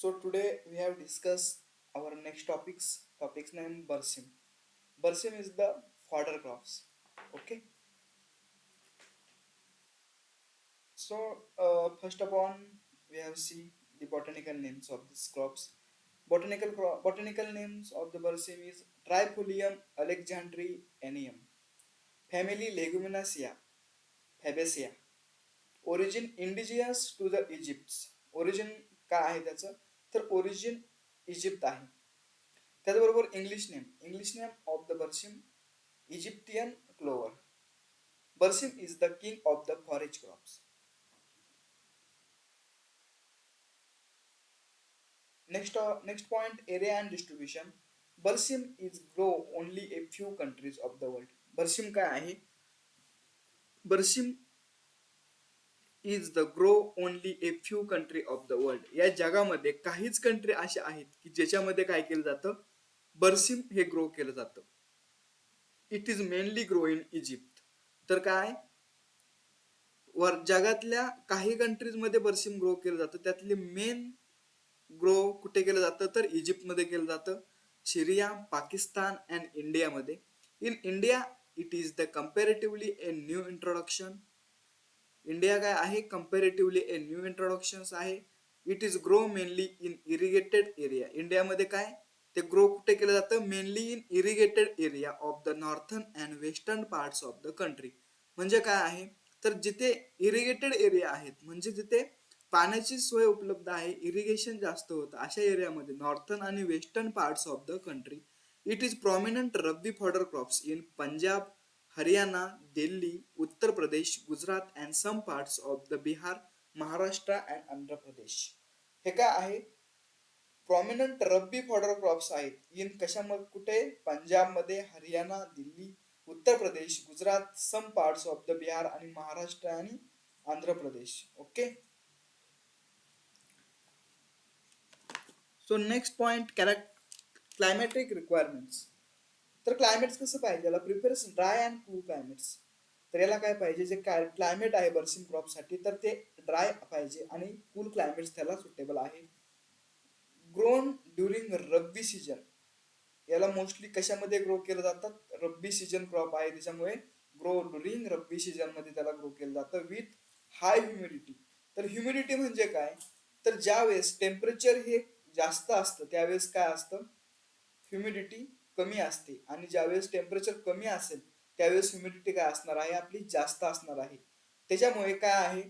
So today we have discussed our next topics. Topics name Bursim. Bursim is the fodder crops. Okay. So uh, first of all, we have see the botanical names of these crops. Botanical cro- botanical names of the Bursim is Trifolium alexandrianum, family Leguminosae, Fabaceae. Origin indigenous to the Egypt origin काय आहे त्याचं तर origin Egypt आहे. त्याचबरोबर English name English name of the berseem Egyptian clover berseem is the king of the forage crops next next point area and distribution berseem is grow only a few countries of the world berseem काय आहे? Berseem is the grow only a few country of the world या जगामध्ये काहीच country अशा आहेत की ज्याच्यामध्ये काय केलं जातं? बर्सिम हे ग्रो केलं जातं. It is mainly grow in Egypt तर काय? वर जगातल्या काही कंट्रीजमध्ये बर्सिम ग्रो केलं जातं. त्यातले मेन ग्रो कुठे केलं जातं? तर इजिप्तमध्ये केलं जातं. सिरिया पाकिस्तान अँड इंडियामध्ये in India it is the comparatively a new introduction India काय आहे? कम्पॅरेटिव्हली ए न्यू इंट्रोडक्शन्स आहे. It is grow mainly in irrigated area इंडियामध्ये काय? ते ग्रो कुठे केलं जातं? Mainly in irrigated area of the northern and western parts of the country म्हणजे काय आहे? तर जिथे इरिगेटेड एरिया आहेत म्हणजे जिथे पाण्याची सोय उपलब्ध आहे इरिगेशन जास्त होतं अशा एरियामध्ये नॉर्थन आणि western parts of the country it is prominent rabi fodder crops in Punjab Haryana Delhi Uttar Pradesh Gujarat and some parts of the Bihar Maharashtra and Andhra Pradesh हे काय आहे? प्रॉमिनंट रब्बी फॉडर क्रॉप्स आहेत. In कशामध्ये कुठे? पंजाबमध्ये Haryana Delhi Uttar Pradesh Gujarat some parts of the Bihar आणि महाराष्ट्र आणि Andhra Pradesh okay so next point climatic requirements तर क्लायमेट्स कसं पाहिजे? याला preference dry and cool climates तर याला काय पाहिजे? जे काय क्लायमेट आहे बर्सिंग क्रॉपसाठी तर ते ड्राय पाहिजे आणि कूल क्लायमेट्स त्याला सुटेबल आहे. ग्रोन ड्युरिंग रब्बी सीजन याला मोस्टली कशामध्ये ग्रो केलं जातात रब्बी सीजन क्रॉप आहे. त्याच्यामुळे ग्रो ड्युरिंग रब्बी सीजनमध्ये त्याला ग्रो केलं जातं विथ हाय ह्युमिडिटी तर ह्युमिडिटी म्हणजे काय? तर ज्यावेळेस टेम्परेचर हे जास्त असतं त्यावेळेस काय असतं? ह्युमिडिटी कमी असते. आणि ज्यावेळेस टेम्परेचर कमी असेल त्यावेळेस ह्युमिडिटी काय असणार आहे? आपली जास्त असणार आहे. त्याच्यामुळे काय आहे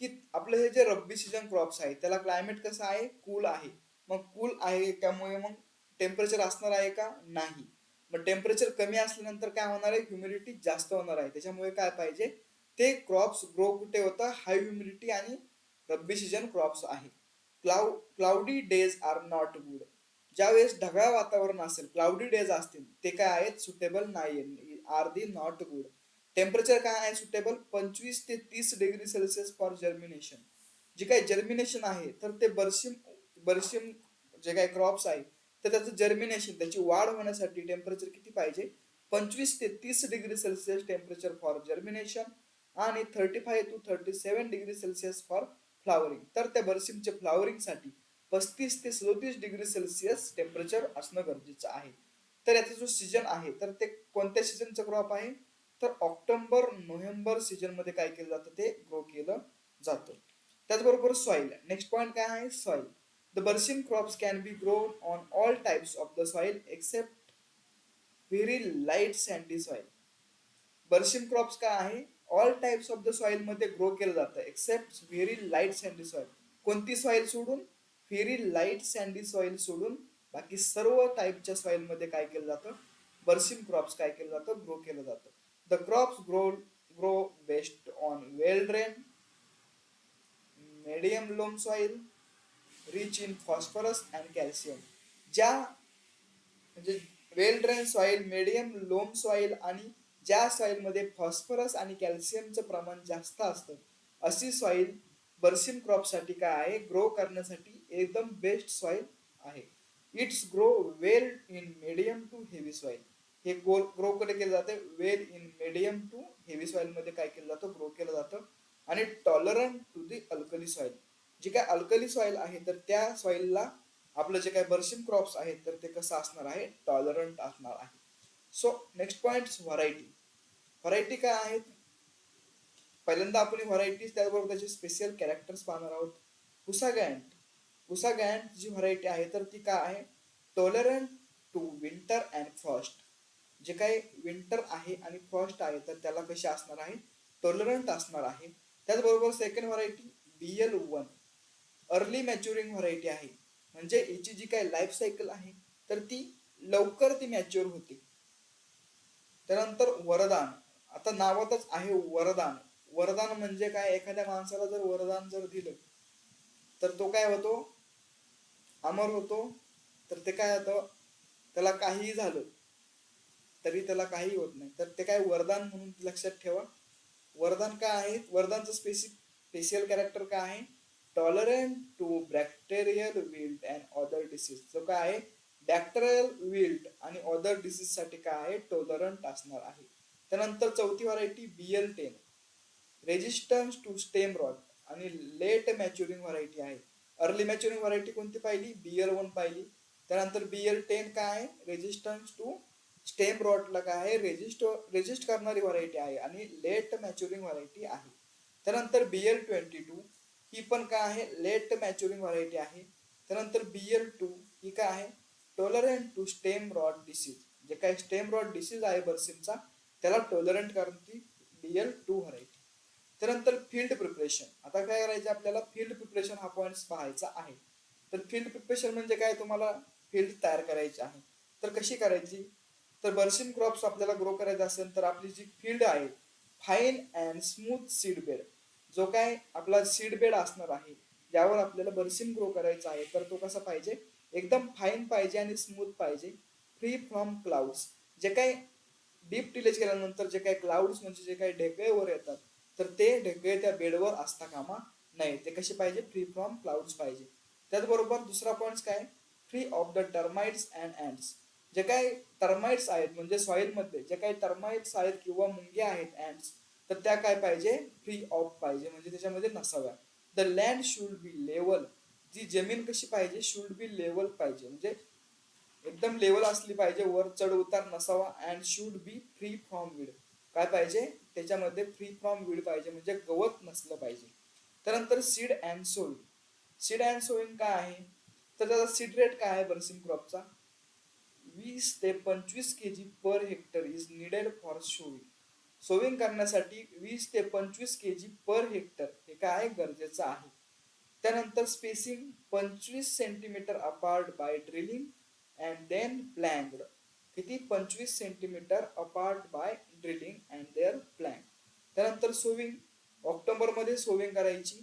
की आपलं हे जे रब्बी सीजन क्रॉप्स आहे त्याला क्लायमेट कसं आहे? कूल आहे. मग कूल आहे त्यामुळे मग टेम्परेचर असणार आहे का? नाही. मग टेम्परेचर कमी असल्यानंतर काय होणार आहे? ह्युमिडिटी जास्त होणार आहे. त्याच्यामुळे काय पाहिजे? ते क्रॉप्स ग्रो कुठे होतं? हाय ह्युमिडिटी आणि रब्बी सीजन क्रॉप्स आहे. Cloud cloudy days are not good ज्यावेळेस ढगाळ वातावरण असेल क्लाउडी डेज असतील ते काय आहेत? सुटेबल नाही are the not good temperature काय आहे? सुटेबल पंचवीस ते तीस डिग्री सेल्सिअस फॉर जर्मिनेशन जे काही जर्मिनेशन आहे तर ते बर्शिम बर्शिम जे काही क्रॉप्स आहे तर त्याचं जर्मिनेशन त्याची वाढ होण्यासाठी टेम्परेचर किती पाहिजे? पंचवीस ते तीस degree Celsius temperature for germination आणि thirty five to thirty seven degree Celsius for flowering तर त्या बर्सिमच्या फ्लावरिंगसाठी पस्तीस ते सदोतीस डिग्री सेल्सिअस टेम्परेचर असणं गरजेचं आहे. तर याचा जो सीजन आहे तर ते कोणत्या सीजनचं क्रॉप आहे? तर ऑक्टोबर नोव्हेंबर सीजनमध्ये काय केलं जातं? ते ग्रो केलं जातं. त्याचबरोबर सॉईल नेक्स्ट पॉईंट काय आहे? Soil the berseem crops can be grown on all types of the soil except very light sandy soil berseem crops काय आहे? ऑल टाइप्स ऑफ द सॉईलमध्ये ग्रो केलं जातं except very light sandy soil कोणती soil सोडून? Very light sandy soil सोडून बाकी सर्व टाईपच्या सॉईलमध्ये काय केलं जातं? बर्सिम क्रॉप्स काय केलं जातं? ग्रो केलं जातं. The crops grow grow based on well drain medium loam soil rich in phosphorus and calcium ज्या म्हणजे well drain soil medium loam soil आणि ज्या सॉइलमध्ये फॉस्फरस आणि कॅल्शियमचं प्रमाण जास्त असतं अशी सॉइल बर्सिम क्रॉपसाठी काय आहे? ग्रो करण्यासाठी एकदम बेस्ट सॉइल आहे. It's grow well in medium to heavy soil हे ग्रो ग्रो कडे केलं जाते? Well in medium to heavy सॉइलमध्ये काय केलं जातं? ग्रो केलं जातं. आणि tolerant to the alkali soil जे काय अल्कली सॉइल आहे तर त्या सॉइलला आपलं जे काय बर्शिम क्रॉप्स आहेत तर ते कसं असणार आहे? टॉलरंट असणार आहे. So next point variety variety काय आहेत? पहिल्यांदा आपण व्हरायटीज त्याचबरोबर त्याचे स्पेशल कॅरेक्टर्स पाहणार आहोत. पुसा उसा पुसा जी व्हरायटी आहे तर ती काय आहे? Tolerant to winter and frost जे काही विंटर आहे आणि फ्रॉस्ट आहे तर त्याला कशी असणार आहे? टॉलरंट असणार आहे. त्याचबरोबर second variety B L one early maturing variety आहे. म्हणजे हिची जी काही लाईफ सायकल आहे तर ती लवकर ती मॅच्युअर होते. त्यानंतर वरदान. आता नावातच आहे वरदान. वरदान म्हणजे काय? एखाद्या माणसाला जर वरदान जर दिलं तर तो काय होतो? अमर होतो तर ते काय होतं त्याला काहीही झालं तरी त्याला काही होत नाही. तर ते काय वरदान म्हणून लक्षात ठेवा. वरदान काय आहे? वरदानचं स्पेसि स्पेशल कॅरेक्टर काय आहे? Tolerant to bacterial wilt and other disease जो काय आहे? बॅक्टेरियल विल्ट आणि ऑदर डिसीजसाठी काय आहे? टॉलरंट असणार आहे. त्यानंतर चौथी variety B L ten resistance to stem rot आणि लेट मॅच्युरिंग व्हरायटी आहे. अर्ली मॅच्युरिंग व्हरायटी कोणती पाहिली? बीएल वन पाहिली. त्यानंतर बीएल टेन काय आहे? रेजिस्टन्स टू स्टेम रॉटला काय आहे? रेजिस्ट रेजिस्ट करणारी व्हरायटी आहे आणि लेट मॅच्युरिंग व्हरायटी आहे. त्यानंतर बीएल ट्वेंटी टू ही पण काय आहे? लेट मॅच्युरिंग व्हरायटी आहे. त्यानंतर बीएल टू ही काय आहे? Tolerant to stem rot disease जे काय स्टेम रॉट डिसीज आहे बर्सिमचा त्याला tolerant B BL two variety त्यानंतर फील्ड प्रिपरेशन आता काय करायचं आपल्याला फील्ड प्रिपरेशन हा पॉईंट पाहायचा आहे. तर फील्ड प्रिपरेशन म्हणजे काय? तुम्हाला फील्ड तयार करायची आहे. तर कशी करायची? तर बर्सिम क्रॉप्स आपल्याला ग्रो करायचं असेल तर आपली जी फील्ड आहे fine and smooth seed bed जो काय आपला सीड बेड असणार आहे ज्यावर आपल्याला बर्सिम ग्रो करायचा आहे. तर तो कसा पाहिजे? एकदम फाईन पाहिजे आणि स्मूथ पाहिजे. फ्री फ्रॉम क्लाउड्स जे काही डीप टिलेज केल्यानंतर जे काही क्लाउड्स म्हणजे जे काही ढेकळे वर येतात तर ते ढेकळे त्या बेडवर असता कामा नाही ते कसे पाहिजे? फ्री फ्रॉम क्लाउड्स पाहिजे. त्याचबरोबर दुसरा पॉईंट काय? Free of the termites and ants जे काही टर्माइट्स आहेत म्हणजे सॉइलमध्ये जे काही टर्माइट्स आहेत किंवा मुंग्या आहेत अँड्स तर त्या काय पाहिजे? फ्री ऑफ पाहिजे. म्हणजे त्याच्यामध्ये नसाव्या. The land should be level जी जमीन कशी पाहिजे? शुड बी लेवल पाहिजे. म्हणजे एकदम लेवल असली पाहिजे. वर चढ उतार नसावा. And should be free from weed काय पाहिजे? त्याच्यामध्ये फ्री फ्रॉम वीड पाहिजे म्हणजे गवत नसलं पाहिजे. त्यानंतर seed and sowing seed and sowing काय आहे? तर त्याचा सीड रेट काय आहे बर्सिंग क्रॉपचा? वीस ते पंचवीस K G per hectare is needed for sowing sowing करण्यासाठी वीस ते पंचवीस के जी पर हेक्टर हे काय गरजेचं आहे? त्यानंतर स्पेसिंग पंचवीस centimetre apart by drilling and then planned किती? पंचवीस centimetre apart by drilling and there plan त्यानंतर सोविंग ऑक्टोबरमध्ये सोविंग करायची.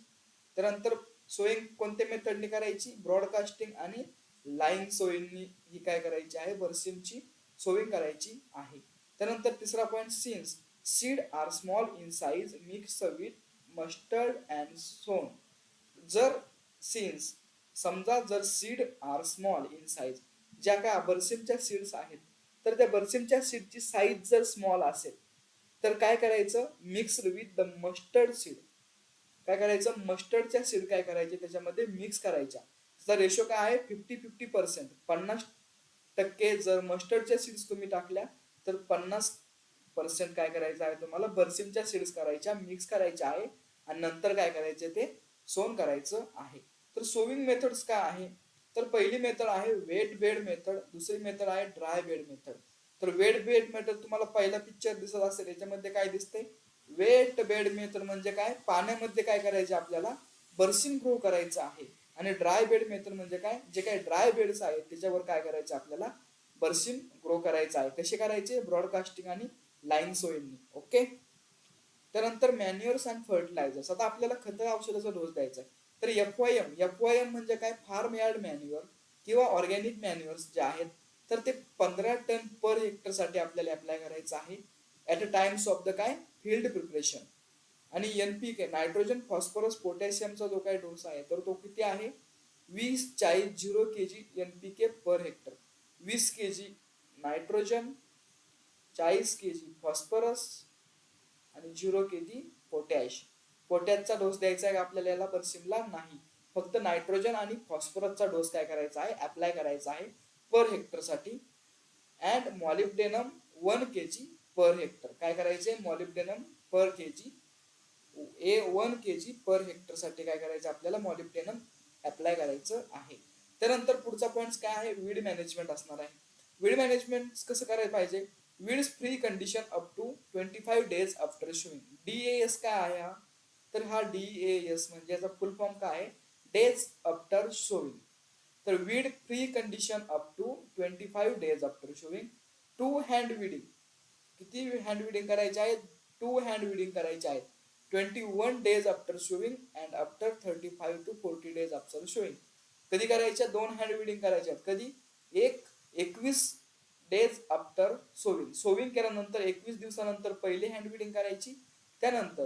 त्यानंतर सोईंग कोणत्या मेथडने करायची? ब्रॉडकास्टिंग आणि लाईन सोईंगनी ही काय करायची आहे? बर्सिमची सोविंग करायची आहे. त्यानंतर तिसरा point since seed are small in size mix with mustard and sown जर सीन्स समजा जर seed are small in size ज्या काय बर्सिमच्या सीड्स आहेत तर त्या बर्सिमच्या सीडची साईज जर स्मॉल असेल तर काय करायचं? Mixed with the mustard seed काय करायचं? मस्टर्डच्या सीड काय करायचे? त्याच्यामध्ये मिक्स करायच्या. त्याचा रेशो काय आहे? फिफ्टी फिफ्टी पर्सेंट पन्नास टक्के जर मस्टर्डच्या सीड्स तुम्ही टाकल्या तर पन्नास पर्सेंट काय करायचं आहे तुम्हाला? बर्सिमच्या सीड्स करायच्या मिक्स करायच्या आहे. आणि नंतर काय करायचे ते? सोन करायचं आहे. तर सोविंग मेथड्स काय आहे? तर पहिली मेथड आहे वेट बेड मेथड दुसरी मेथड आहे ड्राय बेड मेथड. तर वेट बेड मेथड तुम्हाला पहिला पिक्चर दिसत असेल याच्यामध्ये काय दिसते वेट बेड मेथड म्हणजे काय? पाण्यामध्ये काय करायचे आपल्याला? बर्सिंग ग्रो करायचं आहे. आणि ड्राय बेड मेथड म्हणजे काय? जे काही ड्राय बेड्स आहेत त्याच्यावर काय करायचं आपल्याला? बर्सिंग ग्रो करायचं आहे. कसे करायचे? ब्रॉडकास्टिंग आणि लाईन सोयींनी. ओके? त्यानंतर मॅन्युअर्स अँड फर्टिलायझर्स. आता आपल्याला खत औषधाचा डोस द्यायचा आहे. तर F Y M F Y M म्हणजे काय? फार्म यार्ड मॅन्युअर किंवा ऑर्गॅनिक मॅन्युअर्स जे आहेत तर ते पंधरा टन पर हेक्टरसाठी आपल्याला अप्लाय करायचं आहे. At a times of the काय? फील्ड प्रिपरेशन आणि N P K nitrogen phosphorus पोटॅशियमचा जो काय डोस आहे तर तो किती आहे? वीस चाळीस zero K G N P K per hectare वीस के जी नायट्रोजन चाळीस के जी फॉस्फरस आणि झिरो के जी पोटॅश पोटॅशचा डोस द्यायचा आहे आपल्याला? याला बर्सिमला नाही. फक्त नायट्रोजन आणि फॉस्फरसचा डोस काय करायचा आहे? अप्लाय करायचा आहे per हेक्टरसाठी. And molybdenum one K G per hectare काय करायचे? मॉलिब्डेनम पर के जी ए वन के जी पर हेक्टरसाठी काय करायचं? आपल्याला मॉलिब्डेनम अप्लाय करायचं आहे. त्यानंतर पुढचा पॉईंट काय आहे? वीड मॅनेजमेंट असणार आहे. वीड मॅनेजमेंट कसं करायला पाहिजे? Weeds free condition up to twenty five days after sowing D A S काय आहे? हा तर हा डी ए एस म्हणजे याचा फुल फॉर्म काय? आहे डेज आफ्टर शोविंग तर weed free condition up to twenty five days after sowing two hand weeding किती हँड विडिंग करायचे आहेत? टू हँड विडिंग करायचे आहेत. Twenty one days after sowing and after thirty five to forty days after sowing कधी करायच्या? दोन hand weeding करायच्या आहेत. कधी? एक एकवीस डेज आफ्टर सोविंग सोविंग केल्यानंतर एकवीस दिवसानंतर पहिली हँड विडिंग करायची. त्यानंतर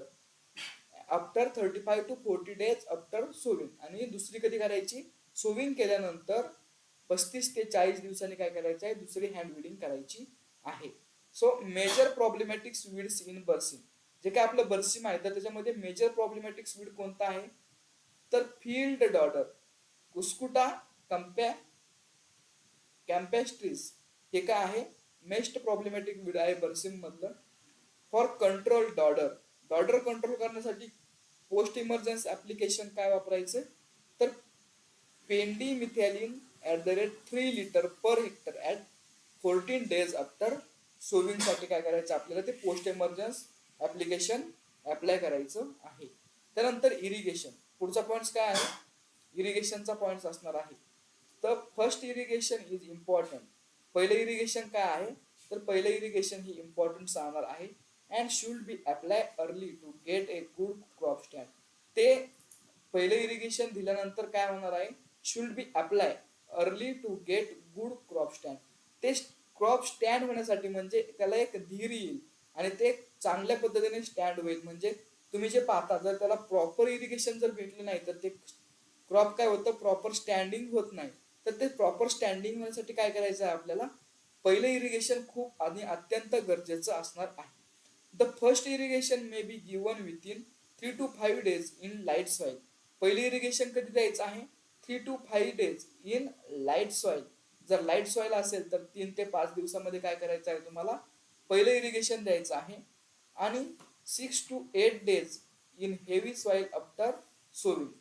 after thirty five to forty days after sowing आणि दुसरी कधी करायची? सोविंग केल्यानंतर पस्तीस ते चाळीस दिवसांनी काय करायचं आहे? दुसरी हँड विडिंग करायची आहे. So major problematics weeds in berseem जे काय आपलं बर्सिम आहे तर त्याच्यामध्ये मेजर प्रॉब्लेमॅटिक्स विड कोणता आहे? तर फील्ड डॉडर कुस्कुटा कंप्या कॅम्पॅस्ट्रीज हे काय आहे? मेस्ट प्रॉब्लेमॅटिक विड आहे बर्सिम मधलं. For control dodder dodder control करण्यासाठी पोस्ट इमर्जन्सी ऍप्लिकेशन काय वापरायचं? तर pendimethalin at the rate three litre per hectare at fourteen days आफ्टरसाठी काय करायचं? आपल्याला ते पोस्ट इमर्जन्स ऍप्लिकेशन ॲप्लाय करायचं आहे. त्यानंतर इरिगेशन पुढचा पॉईंट्स काय आहे? इरिगेशनचा पॉईंट्स असणार आहे. तर फर्स्ट इरिगेशन इज इम्पॉर्टंट पहिलं इरिगेशन काय आहे? तर पहिलं इरिगेशन ही इम्पॉर्टंट सांगणार आहे. And should be apply early to get a good crop stand ते पहिलं इरिगेशन दिल्यानंतर काय होणार आहे? Should be apply early to get good crop stand ते क्रॉप स्टँड होण्यासाठी म्हणजे त्याला एक धीर येईल आणि ते चांगल्या पद्धतीने स्टँड होईल. म्हणजे तुम्ही जे पाहता जर त्याला प्रॉपर इरिगेशन जर भेटले नाही तर ते क्रॉप काय होतं? प्रॉपर स्टँडिंग होत नाही. तर ते प्रॉपर स्टँडिंग होण्यासाठी काय करायचं आहे आपल्याला? पहिलं इरिगेशन खूप आणि अत्यंत गरजेचं असणार आहे. The first irrigation may be given within three to five days in light soil पहिले इरिगेशन कधी द्यायचं आहे? Three to five days in light soil जर लाइट सॉइल असेल तर तीन ते पाच दिवसामध्ये काय करायचं आहे तुम्हाला? पहिलं इरिगेशन द्यायचं आहे आणि six to eight days in heavy soil after sowing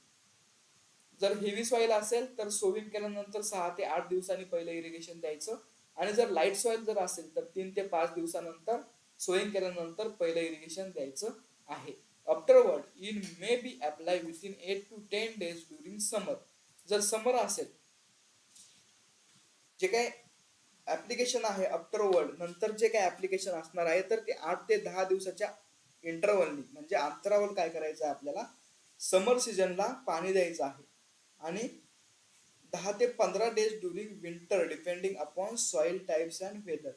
जर हेवी सॉइल असेल तर सोविंग केल्यानंतर सहा ते आठ दिवसांनी पहिलं इरिगेशन द्यायचं. आणि जर लाइट सॉइल जर असेल तर तीन ते पाच दिवसानंतर सोविंग केल्यानंतर पहिलं इरिगेशन द्यायचं आहे. Afterward in may be apply within eight to ten days during summer जर समर असेल जे काय ऍप्लिकेशन आहे आफ्टरवर्ड नंतर जे काय ऍप्लिकेशन असणार आहे तर ते आठ ते दहा दिवसाच्या इंटरवलनी म्हणजे अंतरावर काय करायचं आहे आपल्याला? समर सीझनला पाणी द्यायचं आहे. आणि दहा ते पंधरा days during winter depending upon soil types and weather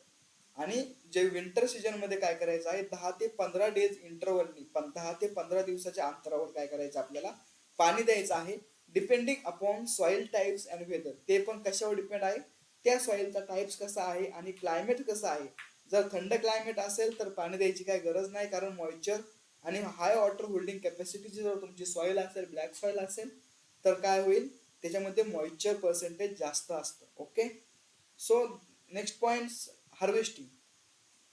आणि जे विंटर सीजनमध्ये काय करायचं आहे दहा ते पंधरा डेज इंटरवलनी पण दहा ते पंधरा दिवसाच्या अंतरावर काय करायचं आपल्याला? पाणी द्यायचं आहे. Depending upon soil types and weather ते पण कशावर डिपेंड आहे? त्या सॉइलचा टाईप्स कसा आहे आणि क्लायमेट कसं आहे? जर थंड क्लायमेट असेल तर पाणी द्यायची काही गरज नाही कारण मॉइश्चर आणि हाय वॉटर होल्डिंग कॅपॅसिटीची जर तुमची सॉइल असेल ब्लॅक सॉइल असेल तर काय होईल? त्याच्यामध्ये मॉइश्चर पर्सेंटेज जास्त असतं. Okay so next points harvesting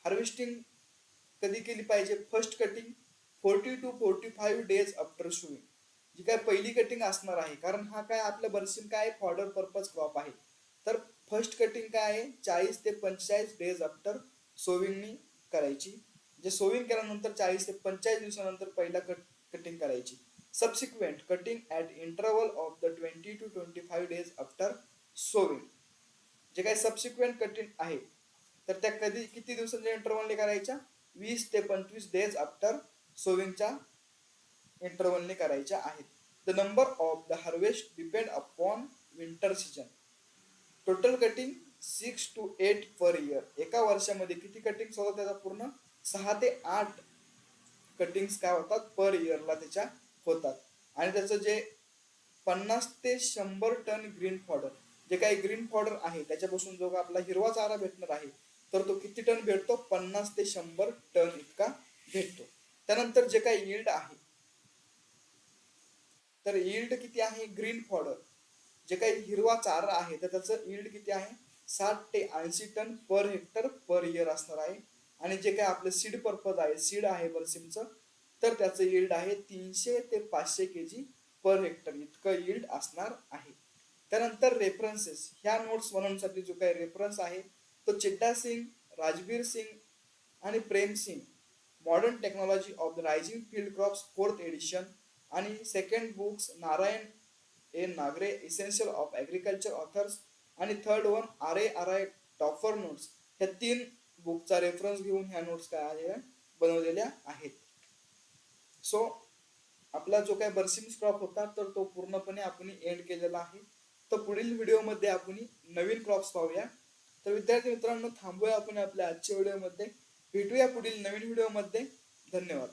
harvesting कधी केली पाहिजे? First cutting forty to forty five days after sowing जी काय पहिली कटिंग असणार आहे. कारण हा काय आपलं बर्सिन काय फॉर्डर पर्पज क्रॉप आहे. तर फर्स्ट कटिंग काय आहे? चाळीस ते पंचेचाळीस डेज आफ्टर सोविंगनी करायची. जे सोविंग केल्यानंतर चाळीस ते पंचेचाळीस दिवसानंतर पहिला कट कटिंग करायची. Subsequent cutting at interval of the twenty to twenty five days after sowing जे काही सबसिक्वेंट कटिंग आहे तर त्या कधी किती दिवसांच्या इंटरवलने करायच्या? वीस ते पंचवीस डेज आफ्टर सोविंगच्या इंटरवलने करायच्या आहेत. The number of the harvest depend upon winter season total cutting six to eight per year एका वर्षामध्ये किती कटिंग्स होतात त्याचा पूर्ण? सहा ते आठ कटिंग्स काय होतात? पर इयरला त्याच्या होतात. आणि त्याचं जे पन्नास ते शंभर टन ग्रीन फॉडर जे काही ग्रीन फॉडर आहे त्याच्यापासून जो का आपला हिरवा चारा भेटणार आहे तर तो किती टन भेटतो? पन्नास ते शंभर टन इतका भेटतो. त्यानंतर जे काही यील्ड आहे तर यील्ड किती आहे? ग्रीन फॉडर जे काही हिरवा चारा आहे तर त्याचं यील्ड किती आहे? साठ ते ऐंशी ton per hectare per year असणार आहे. आणि जे काही आपलं सीड पर्पज आहे सीड आहे बरसिमचं तर त्याचं यील्ड आहे तीनशे ते पाचशे के जी पर हेक्टर इतकं यील्ड असणार आहे. त्यानंतर रेफरन्सेस ह्या नोट्स बनवण्यासाठी जो काही रेफरन्स आहे तो चिट्टा सिंग राजबीर सिंग आणि Prem Singh modern technology of the raising field crops fourth edition आणि second books Narayan A. Nagre essential of agriculture authors आणि third one R A R I topper notes ह्या तीन बुकचा रेफरन्स घेऊन ह्या नोट्स काय आहे? बनवलेल्या आहेत. सो आपला जो काय बर्सिम क्रॉप होता तर तो पूर्णपणे आपण एंड केलेला आहे. तर पुढील व्हिडिओमध्ये आपण नवीन क्रॉप्स पाहूया. तर विद्यार्थी मित्रांनो थांबूया आपण आपल्या आजच्या व्हिडिओमध्ये. भेटूया पुढील नवीन व्हिडिओमध्ये. धन्यवाद.